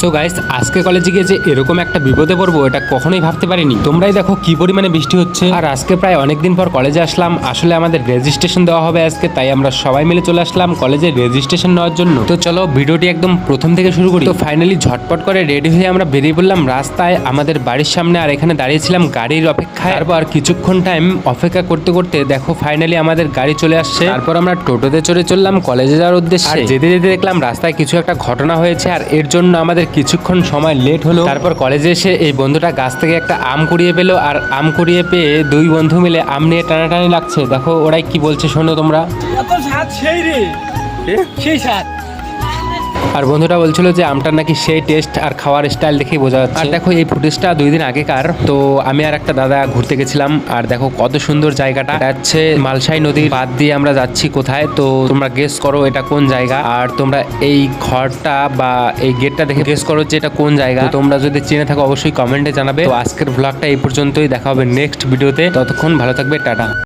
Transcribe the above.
So guys আজকে কলেজে গিয়ে যে এরকম একটা বিপদে পড়ব, এটা কখনোই ভাবতে পারিনি। তোমরাই দেখো কি পরিমাণে বৃষ্টি হচ্ছে। আর আজকে প্রায় অনেকদিন পর কলেজে আসলাম। আসলে আমাদের রেজিস্ট্রেশন দেওয়া হবে আজকে, তাই আমরা সবাই মিলে চলে আসলাম কলেজে রেজিস্ট্রেশন নেওয়ার জন্য। তো চলো, ভিডিওটি একদম প্রথম থেকে শুরু করি। তো ফাইনালি ঝটপট করে রেডি হয়ে আমরা বেরিয়ে পড়লাম রাস্তায়। আমাদের বাড়ির সামনে আর এখানে দাঁড়িয়েছিলাম গাড়ির অপেক্ষায়। তারপর কিছুক্ষণ টাইম অপেক্ষা করতে করতে দেখো ফাইনালি আমাদের গাড়ি চলে আসছে। তারপর আমরা টোটোতে চড়ে চললাম কলেজে যাওয়ার উদ্দেশ্যে। যেতে যেতে দেখলাম রাস্তায় কিছু একটা ঘটনা হয়েছে। আর এর জন্য আমাদের কিছুক্ষণ সময় লেট হলো। তারপর কলেজে এসে এই বন্ধুটা গাছ থেকে একটা আম কুড়িয়ে পেল আর আম কুড়িয়ে পেয়ে দুই বন্ধু মিলে আম নিয়ে টানাটানি লাগছে। দেখো ওরাই কি বলছে শোনো তোমরা। সেই সাত স্বাদ। আর বন্ধুটা বলছিল যে আমটার নাকি সেই টেস্ট আর খাওয়ার স্টাইল দেখেই বোঝা যাচ্ছে। আর দেখো, এই ফুটেজটা দুই দিন আগেকার, তো আমি আর একটা দাদা ঘুরতে গেছিলাম, আর দেখো কত সুন্দর জায়গাটা। হচ্ছে মালসাই নদীর বাদ দিয়ে আমরা যাচ্ছি কোথায়, তো তোমরা গেস করো এটা কোন জায়গা। আর তোমরা এই ঘরটা বা এই গেটটা দেখে গেস করো যে এটা কোন জায়গা। তোমরা যদি চিনে থাকো, অবশ্যই কমেন্টে জানাবে। তো আজকের ব্লগটা এই পর্যন্তই, দেখা হবে নেক্সট ভিডিওতে ততক্ষণ ভালো থাকবে, টাটা।